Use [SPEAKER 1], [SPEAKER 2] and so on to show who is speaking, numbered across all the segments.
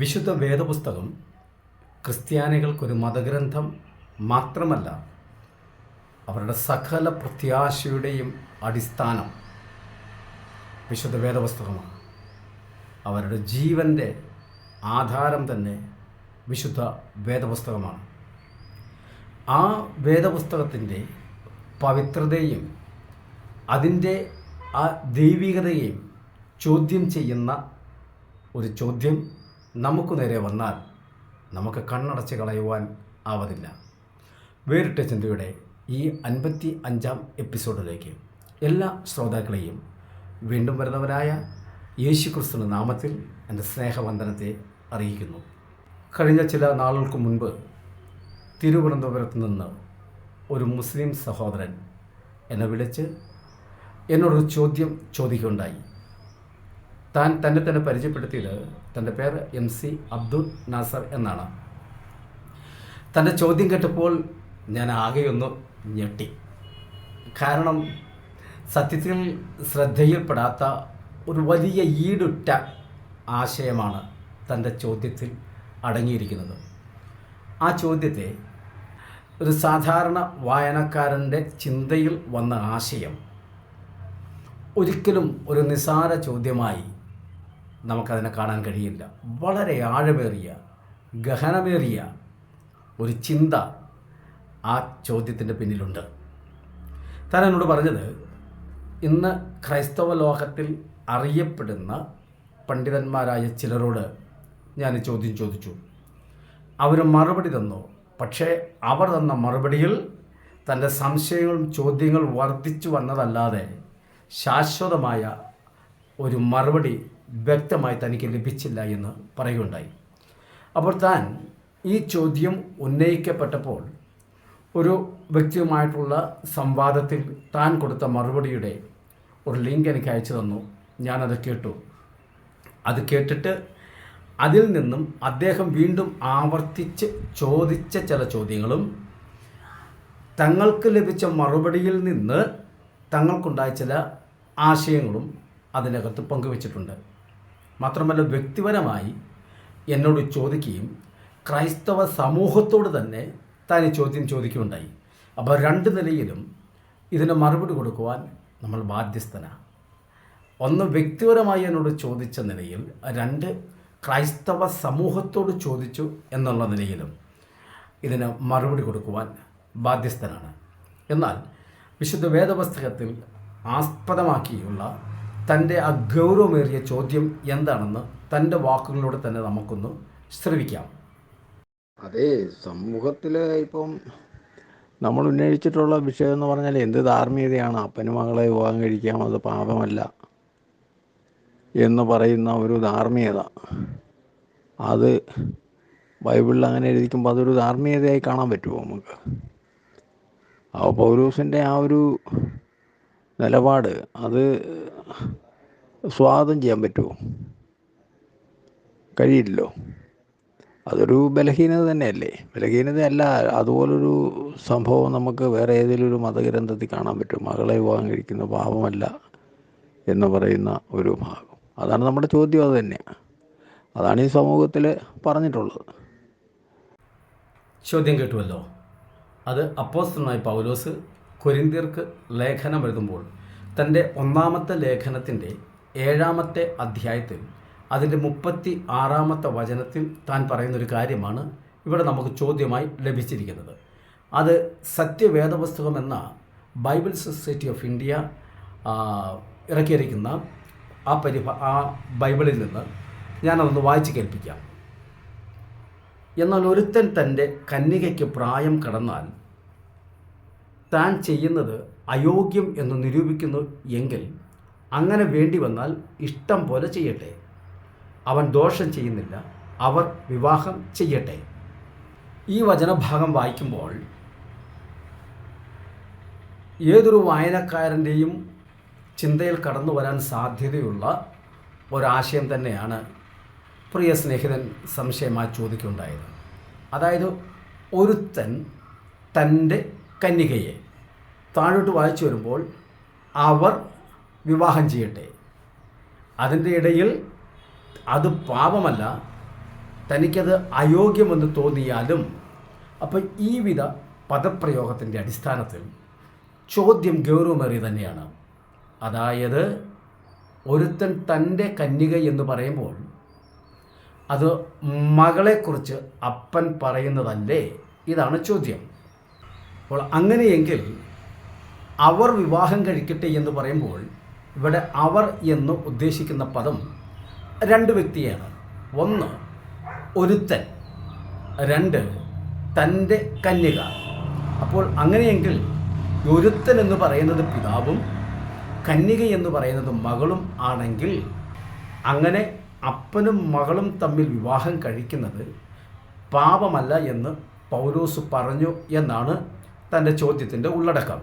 [SPEAKER 1] വിശുദ്ധ വേദപുസ്തകം ക്രിസ്ത്യാനികൾക്കൊരു മതഗ്രന്ഥം മാത്രമല്ല അവരുടെ സകല പ്രത്യാശയുടെയും അടിസ്ഥാനം വിശുദ്ധ വേദപുസ്തകമാണ്. അവരുടെ ജീവന്റെ ആധാരം തന്നെ വിശുദ്ധ വേദപുസ്തകമാണ്. ആ വേദപുസ്തകത്തിന്റെ പവിത്രതയും അതിന്റെ ആ ദൈവികതയെയും ചോദ്യം ചെയ്യുന്ന ഒരു ചോദ്യം നമുക്ക് നേരെ വന്നാൽ നമുക്ക് കണ്ണടച്ച് കളയുവാൻ ആവതില്ല. വേറിട്ട ചിന്തയുടെ ഈ അൻപത്തി അഞ്ചാം എപ്പിസോഡിലേക്ക് എല്ലാ ശ്രോതാക്കളെയും വീണ്ടും വരുന്നവരായ യേശു ക്രിസ്തുവിന്റെ നാമത്തിൽ എന്റെ സ്നേഹവന്ദനത്തെ അറിയിക്കുന്നു. കഴിഞ്ഞ ചില നാളുകൾക്ക് മുൻപ് തിരുവനന്തപുരത്ത് നിന്ന് ഒരു മുസ്ലിം സഹോദരൻ എന്നെ വിളിച്ച് എന്നോടൊരു ചോദ്യം ചോദിക്കുകയുണ്ടായി. താൻ തന്നെ തന്നെ പരിചയപ്പെടുത്തിയത് തന്റെ പേര് എം സി അബ്ദുൽ നാസർ എന്നാണ്. തന്റെ ചോദ്യം കേട്ടപ്പോൾ ഞാൻ ആകെയൊന്ന് ഞെട്ടി. കാരണം സത്യത്തിൽ ശ്രദ്ധയിൽപ്പെടാത്ത ഒരു വലിയ ഈടുറ്റ ആശയമാണ് തന്റെ ചോദ്യത്തിൽ അടങ്ങിയിരിക്കുന്നത്. ആ ചോദ്യത്തെ ഒരു സാധാരണ വായനക്കാരന്റെ ചിന്തയിൽ വന്ന ആശയം ഒരിക്കലും ഒരു നിസാര ചോദ്യമായി നമുക്കതിനെ കാണാൻ കഴിയില്ല. വളരെ ആഴമേറിയ ഗഹനമേറിയ ഒരു ചിന്ത ആ ചോദ്യത്തിന്റെ പിന്നിലുണ്ട്. താൻ എന്നോട് പറഞ്ഞത് ഇന്ന് ക്രൈസ്തവ ലോകത്തിൽ അറിയപ്പെടുന്ന പണ്ഡിതന്മാരായ ചിലരോട് ഞാൻ ചോദ്യം ചോദിച്ചു. അവർ മറുപടി തന്നു. പക്ഷേ അവർ തന്ന മറുപടിയിൽ തന്റെ സംശയങ്ങളും ചോദ്യങ്ങളും വർദ്ധിച്ചു വന്നതല്ലാതെ ശാശ്വതമായ ഒരു മറുപടി വ്യക്തമായി തനിക്ക് ലഭിച്ചില്ല എന്ന് പറയുകയുണ്ടായി. അപ്പോൾ താൻ ഈ ചോദ്യം ഉന്നയിക്കപ്പെട്ടപ്പോൾ ഒരു വ്യക്തിയുമായിട്ടുള്ള സംവാദത്തിൽ താൻ കൊടുത്ത മറുപടിയുടെ ഒരു ലിങ്ക് എനിക്ക് അയച്ചു തന്നു. ഞാനത് കേട്ടു. അത് കേട്ടിട്ട് അതിൽ നിന്നും അദ്ദേഹം വീണ്ടും ആവർത്തിച്ച് ചോദിച്ച ചില ചോദ്യങ്ങളും തങ്ങൾക്ക് ലഭിച്ച മറുപടിയിൽ നിന്ന് തങ്ങൾക്കുണ്ടായ ചില ആശയങ്ങളും അതിനകത്ത് പങ്കുവച്ചിട്ടുണ്ട്. മാത്രമല്ല വ്യക്തിപരമായി എന്നോട് ചോദിക്കുകയും ക്രൈസ്തവ സമൂഹത്തോട് തന്നെ താൻ ചോദ്യം ചോദിക്കുകയുണ്ടായി. അപ്പോൾ രണ്ട് നിലയിലും ഇതിന് മറുപടി കൊടുക്കുവാൻ നമ്മൾ ബാധ്യസ്ഥനാണ് ഒന്ന് വ്യക്തിപരമായി എന്നോട് ചോദിച്ച നിലയിൽ രണ്ട് ക്രൈസ്തവ സമൂഹത്തോട് ചോദിച്ചു എന്നുള്ള നിലയിലും ഇതിന് മറുപടി കൊടുക്കുവാൻ ബാധ്യസ്ഥനാണ്. എന്നാൽ വിശുദ്ധ വേദപുസ്തകത്തിൽ ആസ്പദമാക്കിയുള്ള തന്റെ അഗൗരവമേറിയ ചോദ്യം എന്താണെന്ന് തന്റെ വാക്കുകളിലൂടെ തന്നെ നമുക്കൊന്ന് ശ്രവിക്കാം.
[SPEAKER 2] അതെ സമൂഹത്തിൽ ഇപ്പം നമ്മൾ ഉന്നയിച്ചിട്ടുള്ള വിഷയം എന്ന് പറഞ്ഞാൽ എന്ത് ധാർമ്മികതയാണ്? അപ്പനും മകളെ വിവാഹം കഴിക്കാം അത് പാപമല്ല എന്ന് പറയുന്ന ഒരു ധാർമ്മികത. അത് ബൈബിളിൽ അങ്ങനെ എഴുതിക്കുമ്പോൾ അതൊരു ധാർമ്മികതയായി കാണാൻ പറ്റുമോ നമുക്ക്? അപ്പോൾ പൗരൂസിന്റെ ആ ഒരു നിലപാട് അത് സ്വാഗതം ചെയ്യാൻ പറ്റുമോ? കഴിയില്ലല്ലോ. അതൊരു ബലഹീനത തന്നെയല്ലേ? ബലഹീനതയല്ല അതുപോലൊരു സംഭവം നമുക്ക് വേറെ ഏതെങ്കിലും ഒരു മതഗ്രന്ഥത്തിൽ കാണാൻ പറ്റും. മകളെ വിവാഹം കഴിക്കുന്ന പാപമല്ല എന്ന് പറയുന്ന ഒരു ഭാഗം. അതാണ് നമ്മുടെ ചോദ്യം അത് തന്നെയാണ് അതാണ് ഈ സമൂഹത്തിൽ പറഞ്ഞിട്ടുള്ളത്.
[SPEAKER 1] ചോദ്യം കേട്ടുവല്ലോ. അത് അപ്പോസ്തലനായ പൗലോസ് കൊരിന്തിയർക്ക് ലേഖനം എഴുതുമ്പോൾ തന്റെ ഒന്നാമത്തെ ലേഖനത്തിന്റെ ഏഴാമത്തെ അധ്യായത്തിൽ അതിന്റെ മുപ്പത്തി ആറാമത്തെ വചനത്തിൽ താൻ പറയുന്നൊരു കാര്യമാണ് ഇവിടെ നമുക്ക് ചോദ്യമായി ലഭിച്ചിരിക്കുന്നത്. അത് സത്യവേദപുസ്തകം എന്ന ബൈബിൾ സൊസൈറ്റി ഓഫ് ഇന്ത്യ ഇറക്കിയിരിക്കുന്ന ആ പരിഭ ആ ബൈബിളിൽ നിന്ന് ഞാനതൊന്ന് വായിച്ചു കേൾപ്പിക്കാം. എന്നാൽ ഒരുത്തൻ തന്റെ കന്യകയ്ക്ക് പ്രായം കടന്നാൽ താൻ ചെയ്യുന്നത് അയോഗ്യം എന്ന് നിരൂപിക്കുന്നു എങ്കിൽ അങ്ങനെ വേണ്ടി വന്നാൽ ഇഷ്ടം പോലെ ചെയ്യട്ടെ. അവൻ ദോഷം ചെയ്യുന്നില്ല അവർ വിവാഹം ചെയ്യട്ടെ. ഈ വചനഭാഗം വായിക്കുമ്പോൾ ഏതൊരു വായനക്കാരന്റെയും ചിന്തയിൽ കടന്നു വരാൻ സാധ്യതയുള്ള ഒരാശയം തന്നെയാണ് പ്രിയ സ്നേഹിതൻ സംശയമായി ചോദിക്കുണ്ടായത് അതായത് ഒരുത്തൻ തന്റെ കന്യകയെ താഴോട്ട് വായിച്ചു വരുമ്പോൾ അവർ വിവാഹം ചെയ്യട്ടെ. അതിന്റെ ഇടയിൽ അത് പാപമല്ല തനിക്കത് അയോഗ്യമെന്ന് തോന്നിയാലും അപ്പോൾ ഈ വിധ പദപ്രയോഗത്തിന്റെ അടിസ്ഥാനത്തിൽ ചോദ്യം ഗൗരവമേറി തന്നെയാണ്. അതായത് ഒരുത്തൻ തന്റെ കന്യക എന്ന് പറയുമ്പോൾ അത് മകളെക്കുറിച്ച് അപ്പൻ പറയുന്നതല്ലേ? ഇതാണ് ചോദ്യം. അപ്പോൾ അങ്ങനെയെങ്കിൽ അവർ വിവാഹം കഴിക്കട്ടെ എന്ന് പറയുമ്പോൾ ഇവിടെ അവർ എന്ന് ഉദ്ദേശിക്കുന്ന പദം രണ്ട് വ്യക്തിയാണ്. ഒന്ന് ഒരുത്തൻ രണ്ട് തന്റെ കന്യക. അപ്പോൾ അങ്ങനെയെങ്കിൽ ഒരുത്തൻ എന്ന് പറയുന്നത് പിതാവും കന്യക എന്ന് പറയുന്നത് മകളും ആണെങ്കിൽ അങ്ങനെ അപ്പനും മകളും തമ്മിൽ വിവാഹം കഴിക്കുന്നത് പാപമല്ല എന്ന് പൗലോസ് പറഞ്ഞു എന്നാണ് തന്റെ ചോദ്യത്തിന്റെ ഉള്ളടക്കം.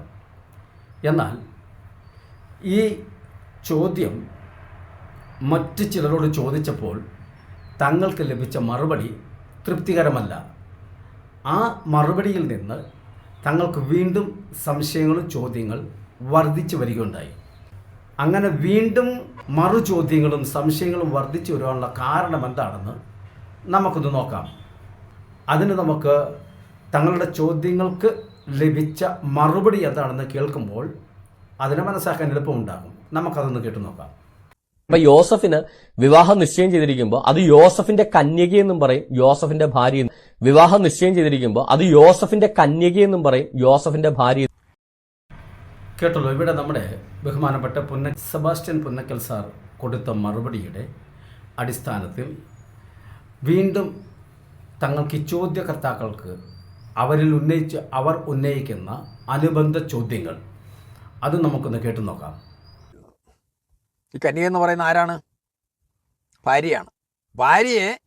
[SPEAKER 1] എന്നാൽ ഈ ചോദ്യം മറ്റ് ചിലരോട് ചോദിച്ചപ്പോൾ തങ്ങൾക്ക് ലഭിച്ച മറുപടി തൃപ്തികരമല്ല. ആ മറുപടിയിൽ നിന്ന് തങ്ങൾക്ക് വീണ്ടും സംശയങ്ങളും ചോദ്യങ്ങൾ വർദ്ധിച്ചു വരികയുണ്ടായി. അങ്ങനെ വീണ്ടും മറു ചോദ്യങ്ങളും സംശയങ്ങളും വർദ്ധിച്ചു വരുവാനുള്ള കാരണം എന്താണെന്ന് നമുക്കൊന്ന് നോക്കാം. അതിന് നമുക്ക് തങ്ങളുടെ ചോദ്യങ്ങൾക്ക് ലഭിച്ച മറുപടി എന്താണെന്ന് കേൾക്കുമ്പോൾ അതിനെ മനസ്സാക്കാൻ എളുപ്പമുണ്ടാകും. നമുക്കതൊന്ന് കേട്ടു നോക്കാം.
[SPEAKER 3] അപ്പൊ യോസഫിന് വിവാഹം നിശ്ചയം ചെയ്തിരിക്കുമ്പോൾ അത് യോസഫിന്റെ കന്യക കന്യകയെന്നും പറയും യോസഫിന്റെ ഭാര്യ എന്നും. വിവാഹം നിശ്ചയം ചെയ്തിരിക്കുമ്പോൾ അത് യോസഫിന്റെ കന്യക കന്യകയെന്നും പറയും യോസഫിന്റെ ഭാര്യ
[SPEAKER 1] കേട്ടല്ലോ ഇവിടെ നമ്മുടെ ബഹുമാനപ്പെട്ട പുന്ന സെബാസ്റ്റ്യൻ പുന്നക്കൽ സാർ കൊടുത്ത മറുപടിയുടെ അടിസ്ഥാനത്തിൽ വീണ്ടും തങ്ങൾക്ക് ചോദ്യകർത്താക്കൾക്ക് അവരിൽ ഉന്നയിച്ച് അവർ ഉന്നയിക്കുന്ന അനുബന്ധ ചോദ്യങ്ങൾ. അത് നമുക്കൊന്ന് കേട്ടു നോക്കാം.
[SPEAKER 4] ഈ കന്യക എന്ന് പറയുന്ന ആരാണ്? ഭാര്യയാണ്. ഭാര്യയെ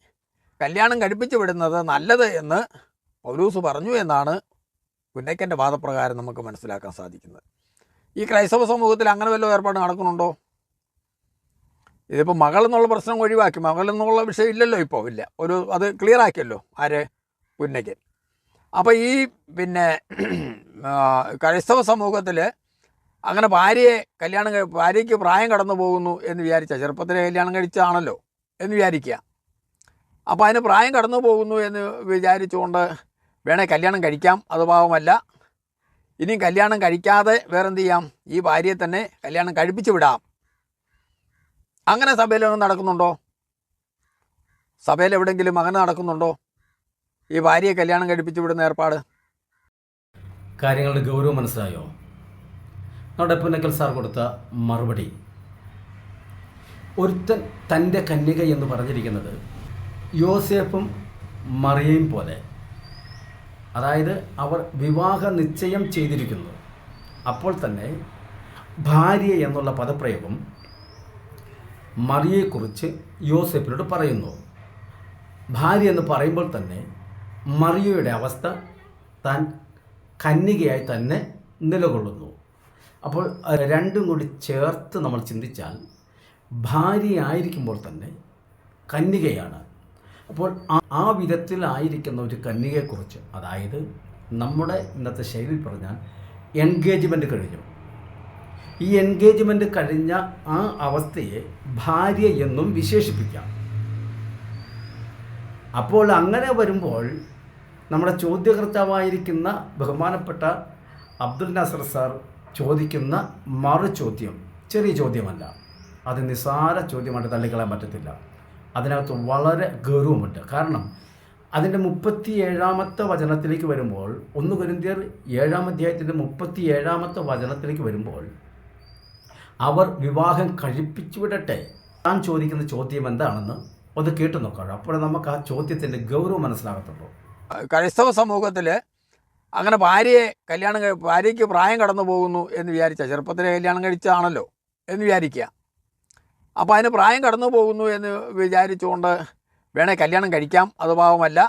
[SPEAKER 4] കല്യാണം കഴിപ്പിച്ചു വിടുന്നത് നല്ലത് എന്ന് പൗലൂസ് പറഞ്ഞു എന്നാണ് പുന്നയ്ക്കന്റെ വാദപ്രകാരം നമുക്ക് മനസ്സിലാക്കാൻ സാധിക്കുന്നത്. ഈ ക്രൈസ്തവ സമൂഹത്തിൽ അങ്ങനെ വല്ല ഏർപ്പാട് നടക്കുന്നുണ്ടോ? ഇതിപ്പോൾ മകൾ എന്നുള്ള പ്രശ്നം ഒഴിവാക്കി. മകൾ എന്നുള്ള വിഷയം ഇല്ലല്ലോ ഇപ്പോൾ ഇല്ല. ഒരു അത് ക്ലിയർ ആക്കിയല്ലോ ആര്? പുന്നയ്ക്കൻ. അപ്പോൾ ഈ പിന്നെ ക്രൈസ്തവ സമൂഹത്തിൽ അങ്ങനെ ഭാര്യയെ കല്യാണം ഭാര്യയ്ക്ക് പ്രായം കടന്നു പോകുന്നു എന്ന് വിചാരിച്ച ചെറുപ്പത്തിലെ കല്യാണം കഴിച്ചാണല്ലോ എന്ന് വിചാരിക്കുക അപ്പോൾ അതിന് പ്രായം കടന്നു പോകുന്നു എന്ന് വിചാരിച്ചുകൊണ്ട് വേണേൽ കല്യാണം കഴിക്കാം അത് പാവമല്ല. ഇനിയും കല്യാണം കഴിക്കാതെ വേറെന്ത് ചെയ്യാം? ഈ ഭാര്യയെ തന്നെ കല്യാണം കഴിപ്പിച്ച് വിടാം. അങ്ങനെ സഭയിലൊന്നും നടക്കുന്നുണ്ടോ? സഭയിൽ എവിടെയെങ്കിലും അങ്ങനെ നടക്കുന്നുണ്ടോ? ഈ ഭാര്യയെ കല്യാണം കഴിപ്പിച്ചു വിടുന്ന ഏർപ്പാട്?
[SPEAKER 1] കാര്യങ്ങളുടെ ഗൗരവം മനസ്സിലായോ? നമ്മുടെ പുന്നക്കൽ സാർ കൊടുത്ത മറുപടി. ഒരുത്തൻ തന്റെ കന്യക എന്ന് പറഞ്ഞിരിക്കുന്നത് യോസേഫും മറിയയും പോലെ. അതായത് അവർ വിവാഹ നിശ്ചയം ചെയ്തിരിക്കുന്നു. അപ്പോൾ തന്നെ ഭാര്യ എന്നുള്ള പദപ്രയോഗം മറിയെക്കുറിച്ച് യോസെഫിനോട് പറയുന്നു. ഭാര്യ എന്ന് പറയുമ്പോൾ തന്നെ മറിയയുടെ അവസ്ഥ താൻ കന്യകയായി തന്നെ നിലകൊള്ളുന്നു. അപ്പോൾ രണ്ടും കൂടി ചേർത്ത് നമ്മൾ ചിന്തിച്ചാൽ ഭാര്യയായിരിക്കുമ്പോൾ തന്നെ കന്യകയാണ്. അപ്പോൾ ആ- വിധത്തിലായിരിക്കുന്ന ഒരു കന്യകയെക്കുറിച്ച് അതായത് നമ്മുടെ ഇന്നത്തെ ശൈലിയിൽ പറഞ്ഞാൽ എൻഗേജ്മെന്റ് കഴിഞ്ഞു. ഈ എൻഗേജ്മെന്റ് കഴിഞ്ഞ ആ അവസ്ഥയെ ഭാര്യ എന്നും വിശേഷിപ്പിക്കാം. അപ്പോൾ അങ്ങനെ വരുമ്പോൾ നമ്മുടെ ചോദ്യകർത്താവായിരിക്കുന്ന ബഹുമാനപ്പെട്ട അബ്ദുൽ നസർ സാർ ചോദിക്കുന്ന മറു ചോദ്യം ചെറിയ ചോദ്യമല്ല. അത് നിസ്സാര ചോദ്യമായിട്ട് തള്ളിക്കളയാൻ പറ്റത്തില്ല. അതിനകത്ത് വളരെ ഗൗരവമുണ്ട്. കാരണം അതിന്റെ മുപ്പത്തി ഏഴാമത്തെ വചനത്തിലേക്ക് വരുമ്പോൾ ഒന്ന് കുരുന്തിയർ ഏഴാം അധ്യായത്തിന്റെ മുപ്പത്തി ഏഴാമത്തെ വചനത്തിലേക്ക് വരുമ്പോൾ അവർ വിവാഹം കഴിപ്പിച്ചു വിടട്ടെ. താൻ ചോദിക്കുന്ന ചോദ്യം എന്താണെന്ന് ഒന്ന് കേട്ടു നോക്കാം അപ്പോൾ നമുക്ക് ആ ചോദ്യത്തിന്റെ ഗൗരവം മനസ്സിലാകത്തുള്ളൂ.
[SPEAKER 4] ക്രൈസ്തവ സമൂഹത്തിൽ അങ്ങനെ ഭാര്യയെ കല്യാണം ഭാര്യയ്ക്ക് പ്രായം കടന്നു പോകുന്നു എന്ന് വിചാരിച്ച ചെറുപ്പത്തിലെ കല്യാണം കഴിച്ചാണല്ലോ എന്ന് വിചാരിക്കുക അപ്പോൾ അതിന് പ്രായം കടന്നു പോകുന്നു എന്ന് വിചാരിച്ചുകൊണ്ട് വേണേൽ കല്യാണം കഴിക്കാം അത് പാവമല്ല.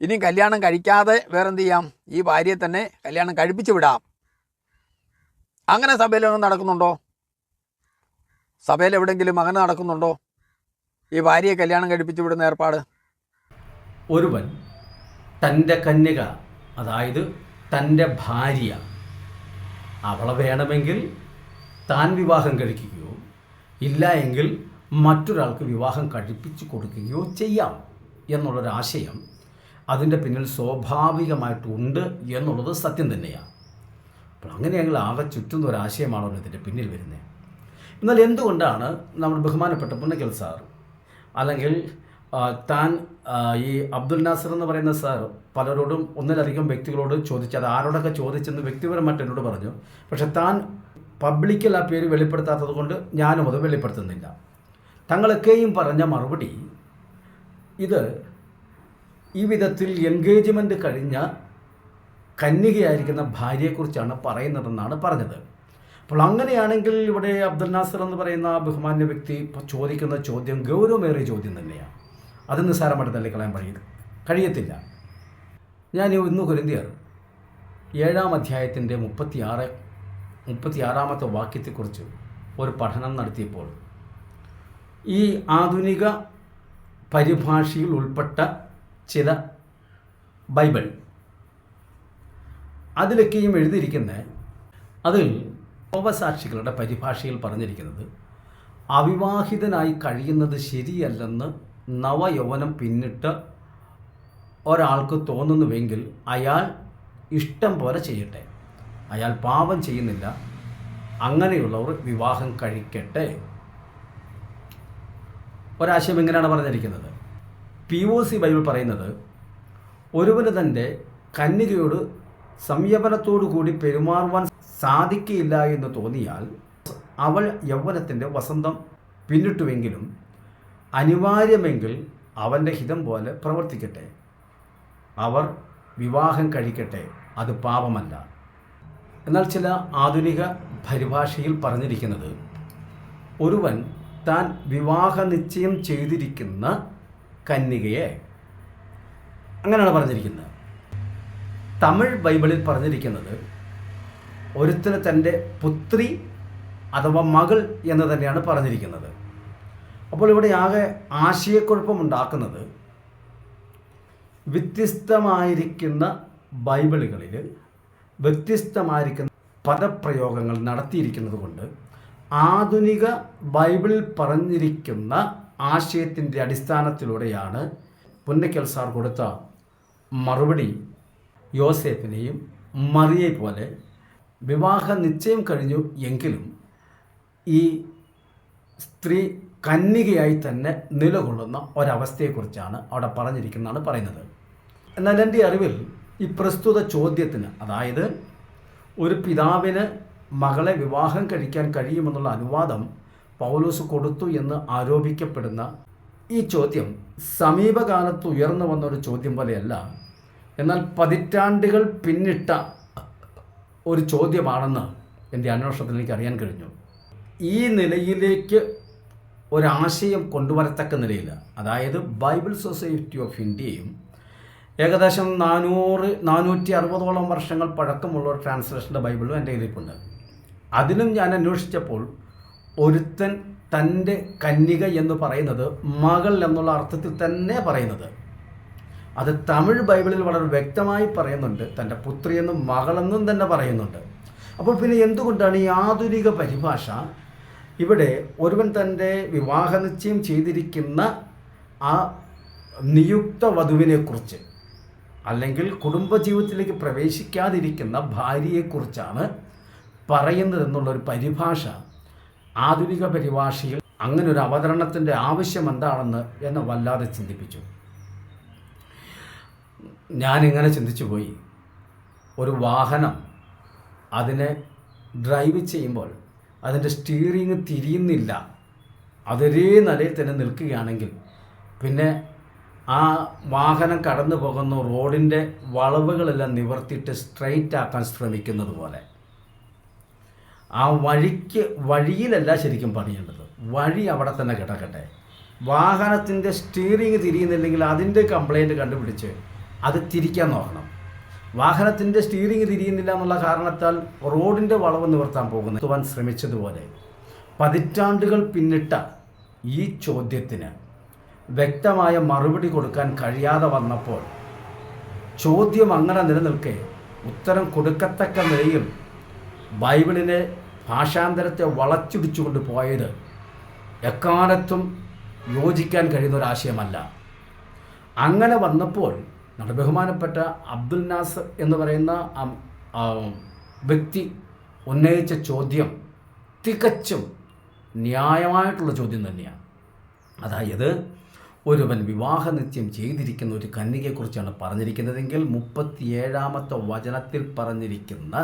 [SPEAKER 4] ഇനിയും കല്യാണം കഴിക്കാതെ വേറെ വേറെന്ത് ചെയ്യാം? ഈ ഭാര്യയെ തന്നെ കല്യാണം കഴിപ്പിച്ച് വിടാം. അങ്ങനെ സഭയിലൊന്നും നടക്കുന്നുണ്ടോ? സഭയിൽ എവിടെയെങ്കിലും അങ്ങനെ നടക്കുന്നുണ്ടോ? ഈ ഭാര്യയെ കല്യാണം കഴിപ്പിച്ച് വിടുന്ന ഏർപ്പാട്?
[SPEAKER 1] ഒരുവൻ തന്റെ കന്യക അതായത് തന്റെ ഭാര്യ അവളെ വേണമെങ്കിൽ താൻ വിവാഹം കഴിക്കുകയോ ഇല്ല എങ്കിൽ മറ്റൊരാൾക്ക് വിവാഹം കഴിപ്പിച്ചു കൊടുക്കുകയോ ചെയ്യാം എന്നുള്ളൊരാശയം അതിന്റെ പിന്നിൽ സ്വാഭാവികമായിട്ടുണ്ട് എന്നുള്ളത് സത്യം തന്നെയാണ്. അപ്പോൾ അങ്ങനെയെങ്കിൽ ആകെ ചുറ്റുന്ന ഒരാശയമാണല്ലോ ഇതിന്റെ പിന്നിൽ വരുന്നത്? എന്നാൽ എന്തുകൊണ്ടാണ് നമ്മൾ ബഹുമാനപ്പെട്ട പുന്നക്കൽ സാർ അല്ലെങ്കിൽ താൻ ഈ അബ്ദുൽ നാസർ എന്ന് പറയുന്ന സാർ പലരോടും ഒന്നിലധികം വ്യക്തികളോട് ചോദിച്ചു അത് ആരോടൊക്കെ ചോദിച്ചെന്ന് വ്യക്തിപരമായിട്ട് എന്നോട് പറഞ്ഞു. പക്ഷെ താൻ പബ്ലിക്കിൽ ആ പേര് വെളിപ്പെടുത്താത്തത് കൊണ്ട് ഞാനും അത് വെളിപ്പെടുത്തുന്നില്ല. തങ്ങളൊക്കെയും പറഞ്ഞ മറുപടി ഇത് ഈ വിധത്തിൽ എൻഗേജ്മെന്റ് കഴിഞ്ഞ കന്യകയായിരിക്കുന്ന ഭാര്യയെക്കുറിച്ചാണ് പറയുന്നതെന്നാണ് പറഞ്ഞത്. അപ്പോൾ അങ്ങനെയാണെങ്കിൽ ഇവിടെ അബ്ദുൽ നാസർ എന്ന് പറയുന്ന ബഹുമാന്യ വ്യക്തി ചോദിക്കുന്ന ചോദ്യം ഗൗരവമേറിയ ചോദ്യം തന്നെയാണ്. അത് നിസ്സാരമായിട്ട് തള്ളിക്കളയാൻ കഴിയ കഴിയത്തില്ല. ഞാൻ ഇന്ന് കുരുന്തിയർ. ഏഴാം അധ്യായത്തിന്റെ മുപ്പത്തിയാറ് മുപ്പത്തിയാറാമത്തെ വാക്യത്തെക്കുറിച്ച് ഒരു പഠനം നടത്തിയപ്പോൾ ഈ ആധുനിക പരിഭാഷയിൽ ഉൾപ്പെട്ട ചില ബൈബിൾ അതിലൊക്കെയും എഴുതിയിരിക്കുന്ന അതിൽ ഉപസാക്ഷികളുടെ പരിഭാഷയിൽ പറഞ്ഞിരിക്കുന്നത് അവിവാഹിതനായി കഴിയുന്നത് ശരിയല്ലെന്ന് നവയൗവനം പിന്നിട്ട് ഒരാൾക്ക് തോന്നുന്നുവെങ്കിൽ അയാൾ ഇഷ്ടം പോലെ ചെയ്യട്ടെ. അയാൾ പാപം ചെയ്യുന്നില്ല. അങ്ങനെയുള്ളവർ വിവാഹം കഴിക്കട്ടെ. ഒരാശയം എങ്ങനെയാണ് പറഞ്ഞിരിക്കുന്നത്? പി ഒ സി ബൈബിൾ പറയുന്നത് ഒരുവന് തന്റെ കന്യകയോട് സംയമനത്തോടു കൂടി പെരുമാറുവാൻ സാധിക്കില്ല എന്ന് തോന്നിയാൽ അവൾ യൗവനത്തിന്റെ വസന്തം പിന്നിട്ടുവെങ്കിലും അനിവാര്യമെങ്കിൽ അവന്റെ ഹിതം പോലെ പ്രവർത്തിക്കട്ടെ. അവർ വിവാഹം കഴിക്കട്ടെ. അത് പാപമല്ല. എന്നാൽ ചില ആധുനിക പരിഭാഷയിൽ പറഞ്ഞിരിക്കുന്നത് ഒരുവൻ താൻ വിവാഹ നിശ്ചയം ചെയ്തിരിക്കുന്ന കന്യകയെ. അങ്ങനെയാണ് പറഞ്ഞിരിക്കുന്നത്. തമിഴ് ബൈബിളിൽ പറഞ്ഞിരിക്കുന്നത് ഒരുത്തിന് തന്റെ പുത്രി അഥവാ മകൾ എന്ന് തന്നെയാണ് പറഞ്ഞിരിക്കുന്നത്. അപ്പോൾ ഇവിടെ ആകെ ആശയക്കുഴപ്പമുണ്ടാക്കുന്നത് വ്യത്യസ്തമായിരിക്കുന്ന ബൈബിളുകളിൽ വ്യത്യസ്തമായിരിക്കുന്ന പദപ്രയോഗങ്ങൾ നടത്തിയിരിക്കുന്നത് കൊണ്ട് ആധുനിക ബൈബിളിൽ പറഞ്ഞിരിക്കുന്ന ആശയത്തിന്റെ അടിസ്ഥാനത്തിലൂടെയാണ് പുന്നക്കൽ സാർ കൊടുത്ത മറുപടി യോസേഫിനെയും മറിയെ പോലെ വിവാഹ നിശ്ചയം കഴിഞ്ഞു എങ്കിലും ഈ സ്ത്രീ കന്യകയായി തന്നെ നിലകൊള്ളുന്ന ഒരവസ്ഥയെക്കുറിച്ചാണ് അവിടെ പറഞ്ഞിരിക്കുന്നതാണ് പറയുന്നത്. എന്നാൽ എന്റെ അറിവിൽ ഈ പ്രസ്തുത ചോദ്യത്തിന് അതായത് ഒരു പിതാവിന് മകളെ വിവാഹം കഴിക്കാൻ കഴിയുമെന്നുള്ള അനുവാദം പൗലോസ് കൊടുത്തു എന്ന് ആരോപിക്കപ്പെടുന്ന ഈ ചോദ്യം സമീപകാലത്ത് ഉയർന്നു വന്ന ഒരു ചോദ്യം പോലെയല്ല. എന്നാൽ പതിറ്റാണ്ടുകൾ പിന്നിട്ട ഒരു ചോദ്യമാണെന്ന് എന്റെ അന്വേഷണത്തിൽ എനിക്ക് അറിയാൻ കഴിഞ്ഞു. ഈ നിലയിലേക്ക് ഒരാശയം കൊണ്ടുവരത്തക്ക നിലയിൽ അതായത് ബൈബിൾ സൊസൈറ്റി ഓഫ് ഇന്ത്യയും ഏകദേശം നാനൂറ് നാനൂറ്റി അറുപതോളം വർഷങ്ങൾ പഴക്കമുള്ള ഒരു ട്രാൻസ്ലേഷന്റെ ബൈബിളും എന്റെ കയ്യിലിപ്പുണ്ട് അതിലും ഞാൻ അന്വേഷിച്ചപ്പോൾ ഒരുത്തൻ തന്റെ കന്യക എന്ന് പറയുന്നത് മകൾ എന്നുള്ള അർത്ഥത്തിൽ തന്നെ പറയുന്നത്. അത് തമിഴ് ബൈബിളിൽ വളരെ വ്യക്തമായി പറയുന്നുണ്ട് തന്റെ പുത്രിയെന്നും മകളെന്നും തന്നെ പറയുന്നുണ്ട്. അപ്പോൾ പിന്നെ എന്തുകൊണ്ടാണ് ഈ ആധുനിക പരിഭാഷ ഇവിടെ ഒരുവൻ തന്റെ വിവാഹ നിശ്ചയം ചെയ്തിരിക്കുന്ന ആ നിയുക്ത വധുവിനെക്കുറിച്ച് അല്ലെങ്കിൽ കുടുംബജീവിതത്തിലേക്ക് പ്രവേശിക്കാതിരിക്കുന്ന ഭാര്യയെക്കുറിച്ചാണ് പറയുന്നതെന്നുള്ളൊരു പരിഭാഷ ആധുനിക പരിഭാഷയിൽ അങ്ങനെ ഒരു അവതരണത്തിന്റെ ആവശ്യം എന്താണെന്ന് എന്നെ വല്ലാതെ ചിന്തിപ്പിച്ചു. ഞാനിങ്ങനെ ചിന്തിച്ചു പോയി. ഒരു വാഹനം അതിനെ ഡ്രൈവ് ചെയ്യുമ്പോൾ അതിന്റെ സ്റ്റീറിങ് തിരിയുന്നില്ല. അതൊരേ നിലയിൽ തന്നെ നിൽക്കുകയാണെങ്കിൽ പിന്നെ ആ വാഹനം കടന്നു പോകുന്ന റോഡിന്റെ വളവുകളെല്ലാം നിവർത്തിയിട്ട് സ്ട്രൈറ്റ് ആക്കാൻ ശ്രമിക്കുന്നത് പോലെ. ആ വഴിക്ക് വഴിയിലല്ല ശരിക്കും പണിയേണ്ടത്. വഴി അവിടെ തന്നെ കിടക്കട്ടെ. വാഹനത്തിന്റെ സ്റ്റീറിങ് തിരിയുന്നില്ലെങ്കിൽ അതിന്റെ കംപ്ലൈന്റ് കണ്ടുപിടിച്ച് അത് തിരിക്കാൻ നോക്കണം. വാഹനത്തിന്റെ സ്റ്റീറിംഗ് തിരിയുന്നില്ല എന്നുള്ള കാരണത്താൽ റോഡിന്റെ വളവ് നിവർത്താൻ പോകുന്ന. ശ്രമിച്ചതുപോലെ പതിറ്റാണ്ടുകൾ പിന്നിട്ട ഈ ചോദ്യത്തിന് വ്യക്തമായ മറുപടി കൊടുക്കാൻ കഴിയാതെ വന്നപ്പോൾ ചോദ്യം അങ്ങനെ നിലനിൽക്കെ ഉത്തരം കൊടുക്കത്തക്ക നിലയിൽ ബൈബിളിനെ ഭാഷാന്തരത്തെ വളച്ചൊടിച്ചുകൊണ്ട് പോയത് എക്കാലത്തും യോജിക്കാൻ കഴിയുന്ന ഒരാശയമല്ല അങ്ങനെ വന്നപ്പോൾ നമ്മുടെ ബഹുമാനപ്പെട്ട അബ്ദുൽ നാസർ എന്ന് പറയുന്ന വ്യക്തി ഉന്നയിച്ച ചോദ്യം തികച്ചും ന്യായമായിട്ടുള്ള ചോദ്യം തന്നെയാണ്. അതായത് ഒരുവൻ വിവാഹ നിത്യം ചെയ്തിരിക്കുന്ന ഒരു കന്യകയെക്കുറിച്ചാണ് പറഞ്ഞിരിക്കുന്നതെങ്കിൽ മുപ്പത്തിയേഴാമത്തെ വചനത്തിൽ പറഞ്ഞിരിക്കുന്ന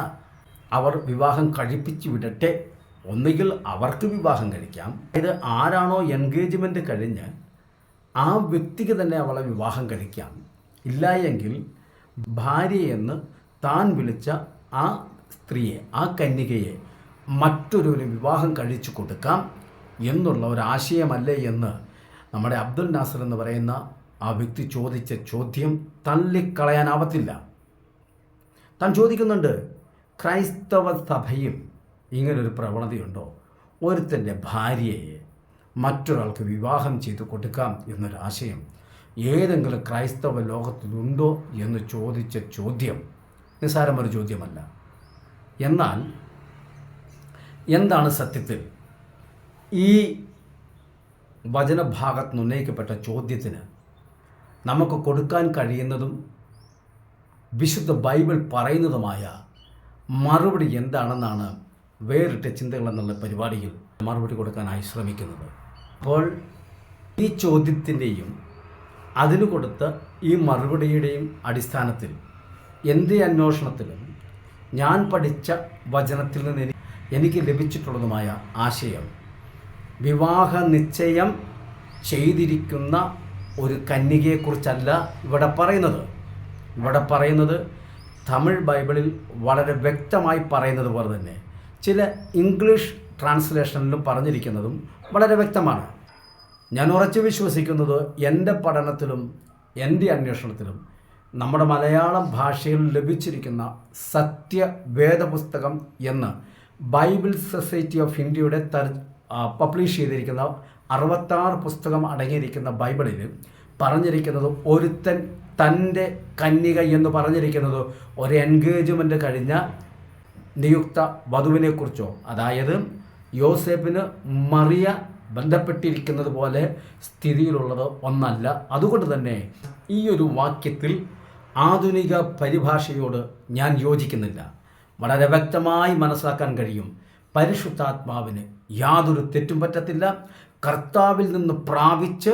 [SPEAKER 1] അവർ വിവാഹം കഴിപ്പിച്ചു വിടട്ടെ ഒന്നുകിൽ അവർക്ക് വിവാഹം കഴിക്കാം. ഇത് ആരാണോ എൻഗേജ്മെന്റ് കഴിഞ്ഞ് ആ വ്യക്തിക്ക് തന്നെ അവളെ വിവാഹം കഴിക്കാം. ഇല്ല എങ്കിൽ ഭാര്യയെന്ന് താൻ വിളിച്ച ആ സ്ത്രീയെ ആ കന്യകയെ മറ്റൊരു വിവാഹം കഴിച്ചു കൊടുക്കാം എന്നുള്ള ഒരാശയമല്ലേ എന്ന് നമ്മുടെ അബ്ദുൽ നാസർ എന്ന് പറയുന്ന ആ വ്യക്തി ചോദിച്ച ചോദ്യം തള്ളിക്കളയാനാവത്തില്ല. താൻ ചോദിക്കുന്നുണ്ട് ക്രൈസ്തവ സഭയിൽ ഇങ്ങനൊരു പ്രവണതയുണ്ടോ? ഒരുത്തന്റെ ഭാര്യയെ മറ്റൊരാൾക്ക് വിവാഹം ചെയ്തു കൊടുക്കാം എന്നൊരാശയം ഏതെങ്കിലും ക്രൈസ്തവ ലോകത്തിലുണ്ടോ എന്ന് ചോദിച്ച ചോദ്യം നിസ്സാരമൊരു ചോദ്യമല്ല. എന്നാൽ എന്താണ് സത്യത്തിൽ? ഈ വചനഭാഗത്ത് നിന്ന് ഉന്നയിക്കപ്പെട്ട ചോദ്യത്തിന് നമുക്ക് കൊടുക്കാൻ കഴിയുന്നതും വിശുദ്ധ ബൈബിൾ പറയുന്നതുമായ മറുപടി എന്താണെന്നാണ് വേറിട്ട ചിന്തകൾ എന്നുള്ള പരിപാടിയിൽ മറുപടി കൊടുക്കാനായി ശ്രമിക്കുന്നത്. അപ്പോൾ ഈ ചോദ്യത്തിന്റെയും അതിന് കൊടുത്ത ഈ മറുപടിയുടെയും അടിസ്ഥാനത്തിൽ എന്റെ അന്വേഷണത്തിലും ഞാൻ പഠിച്ച വചനത്തിൽ നിന്ന് എനി- എനിക്ക് ലഭിച്ചിട്ടുള്ളതുമായ ആശയം വിവാഹ നിശ്ചയം ചെയ്തിരിക്കുന്ന ഒരു കന്യകയെക്കുറിച്ചല്ല ഇവിടെ പറയുന്നത്. ഇവിടെ പറയുന്നത് തമിഴ് ബൈബിളിൽ വളരെ വ്യക്തമായി പറയുന്നത് പോലെ തന്നെ ചില ഇംഗ്ലീഷ് ട്രാൻസ്ലേഷനിലും പറഞ്ഞിരിക്കുന്നതും വളരെ വ്യക്തമാണ്. ഞാൻ ഉറച്ചു വിശ്വസിക്കുന്നത് എന്റെ പഠനത്തിലും എന്റെ അന്വേഷണത്തിലും നമ്മുടെ മലയാളം ഭാഷയിൽ ലഭിച്ചിരിക്കുന്ന സത്യ വേദപുസ്തകം എന്ന് ബൈബിൾ സൊസൈറ്റി ഓഫ് ഇന്ത്യയുടെ തർ പബ്ലിഷ് ചെയ്തിരിക്കുന്ന അറുപത്താറ് പുസ്തകം അടങ്ങിയിരിക്കുന്ന ബൈബിളിൽ പറഞ്ഞിരിക്കുന്നത് ഒരുത്തൻ തന്റെ കന്യക എന്ന് പറഞ്ഞിരിക്കുന്നത് ഒരു എൻഗേജ്മെന്റ് കഴിഞ്ഞ നിയുക്ത വധുവിനെക്കുറിച്ചോ അതായത് യോസേപ്പിന് മറിയ ബന്ധപ്പെട്ടിരിക്കുന്നത് പോലെ സ്ഥിതിയിലുള്ളത് ഒന്നല്ല. അതുകൊണ്ട് തന്നെ ഈ ഒരു വാക്യത്തിൽ ആധുനിക പരിഭാഷയോട് ഞാൻ യോജിക്കുന്നില്ല. വളരെ വ്യക്തമായി മനസ്സിലാക്കാൻ കഴിയും. പരിശുദ്ധാത്മാവിന് യാതൊരു തെറ്റും പറ്റത്തില്ല. കർത്താവിൽ നിന്ന് പ്രാപിച്ച്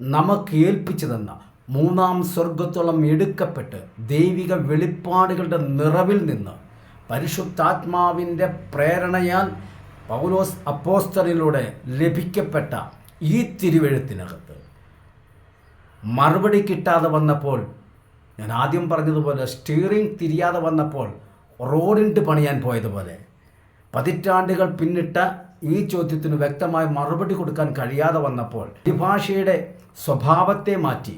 [SPEAKER 1] നമുക്ക് ഏൽപ്പിച്ചു തന്ന മൂന്നാം സ്വർഗത്തോളം എടുക്കപ്പെട്ട് ദൈവിക വെളിപ്പാടുകളുടെ നിറവിൽ നിന്ന് പരിശുദ്ധാത്മാവിന്റെ പ്രേരണയാൽ പൗലോസ് അപ്പോസ്റ്ററിലൂടെ ലഭിക്കപ്പെട്ട ഈ തിരുവെഴുത്തിനകത്ത് മറുപടി കിട്ടാതെ വന്നപ്പോൾ ഞാൻ ആദ്യം പറഞ്ഞതുപോലെ സ്റ്റീറിംഗ് തിരിയാതെ വന്നപ്പോൾ റോഡിന്റെ പണിയാൻ പോയതുപോലെ പതിറ്റാണ്ടുകൾ പിന്നിട്ട ഈ ചോദ്യത്തിന് വ്യക്തമായി മറുപടി കൊടുക്കാൻ കഴിയാതെ വന്നപ്പോൾ ഈ ഭാഷയുടെ സ്വഭാവത്തെ മാറ്റി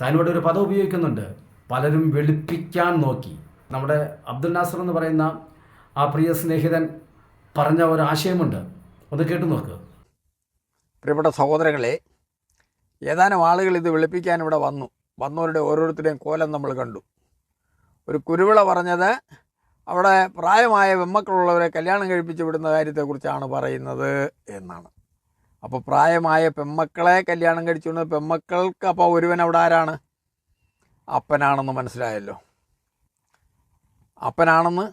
[SPEAKER 1] താനിവിടെ ഒരു പദം ഉപയോഗിക്കുന്നുണ്ട് പലരും വെളുപ്പിക്കാൻ നോക്കി. നമ്മുടെ അബ്ദുൽ നാസർ എന്ന് പറയുന്ന ആ പ്രിയ സ്നേഹിതൻ പറഞ്ഞ ഒരാശയമുണ്ട് ഒന്ന് കേട്ടു നോക്ക്.
[SPEAKER 4] പ്രിയപ്പെട്ട സഹോദരങ്ങളെ ഏതാനും ആളുകൾ ഇത് വെളുപ്പിക്കാൻ ഇവിടെ വന്നു. വന്നവരുടെ ഓരോരുത്തരുടെയും കോലം നമ്മൾ കണ്ടു. ഒരു കുരുവിള പറഞ്ഞത് അവിടെ പ്രായമായ പെമ്മക്കളുള്ളവരെ കല്യാണം കഴിപ്പിച്ച് വിടുന്ന കാര്യത്തെക്കുറിച്ചാണ് പറയുന്നത് എന്നാണ്. അപ്പോൾ പ്രായമായ പെമ്മക്കളെ കല്യാണം കഴിച്ചു വിടുന്ന പെമ്മക്കൾക്ക് അപ്പോൾ ഒരുവൻ അവിടെ ആരാണ്? അപ്പനാണെന്ന് മനസ്സിലായല്ലോ. അപ്പനാണെന്ന്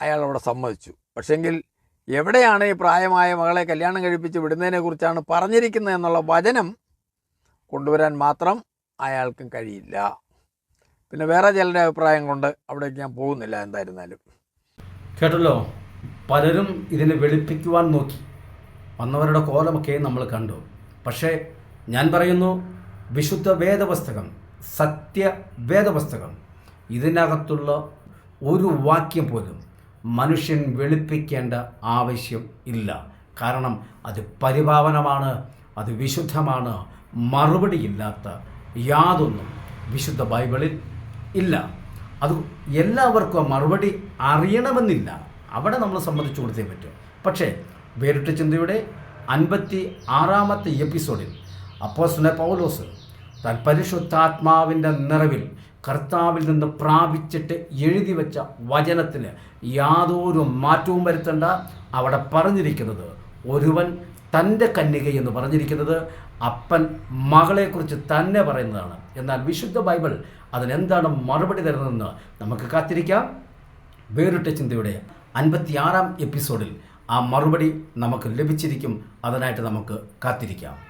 [SPEAKER 4] അയാൾ അവിടെ സമ്മതിച്ചു. പക്ഷെങ്കിൽ എവിടെയാണ് ഈ പ്രായമായ മകളെ കല്യാണം കഴിപ്പിച്ച് വിടുന്നതിനെ കുറിച്ചാണ് പറഞ്ഞിരിക്കുന്നത് എന്നുള്ള വചനം കൊണ്ടുവരാൻ മാത്രം അയാൾക്കും കഴിയില്ല. പിന്നെ വേറെ ചിലരുടെ അഭിപ്രായം കൊണ്ട് അവിടേക്ക് ഞാൻ പോകുന്നില്ല എന്തായിരുന്നാലും.
[SPEAKER 1] കേട്ടല്ലോ? പലരും ഇതിനെ വെളുപ്പിക്കുവാൻ നോക്കി. വന്നവരുടെ കോലമൊക്കെ നമ്മൾ കണ്ടു. പക്ഷേ ഞാൻ പറയുന്നു വിശുദ്ധ വേദപുസ്തകം സത്യ വേദപുസ്തകം ഇതിനകത്തുള്ള ഒരു വാക്യം പോലും മനുഷ്യൻ വെളുപ്പിക്കേണ്ട ആവശ്യം ഇല്ല. കാരണം അത് പരിപാവനമാണ് അത് വിശുദ്ധമാണ് മറുപടിയില്ലാത്ത യാതൊന്നും വിശുദ്ധ ബൈബിളിൽ ഇല്ല. അത് എല്ലാവർക്കും മറുപടി അറിയണമെന്നില്ല. അവിടെ നമ്മൾ സമ്മതിച്ചു കൊടുത്തേ പറ്റും. പക്ഷേ വേറിട്ട ചിന്തയുടെ അൻപത്തി ആറാമത്തെ എപ്പിസോഡിൽ അപ്പോസ്തലനായ പൗലോസ് താൻ പരിശുദ്ധാത്മാവിന്റെ നിറവിൽ കർത്താവിൽ നിന്ന് പ്രാപിച്ചിട്ട് എഴുതി വെച്ച വചനത്തിന് യാതൊരു മാറ്റവും വരുത്തേണ്ട. അവിടെ പറഞ്ഞിരിക്കുന്നത് ഒരുവൻ തന്റെ കന്യക എന്ന് പറഞ്ഞിരിക്കുന്നത് അപ്പൻ മകളെക്കുറിച്ച് തന്നെ പറയുന്നതാണ്. എന്നാൽ വിശുദ്ധ ബൈബിൾ അതിനെന്താണ് മറുപടി തരുന്നതെന്ന് നമുക്ക് കാത്തിരിക്കാം. വേറിട്ട ചിന്തയുടെ അൻപത്തിയാറാം എപ്പിസോഡിൽ ആ മറുപടി നമുക്ക് ലഭിച്ചിരിക്കും. അതിനായിട്ട് നമുക്ക് കാത്തിരിക്കാം.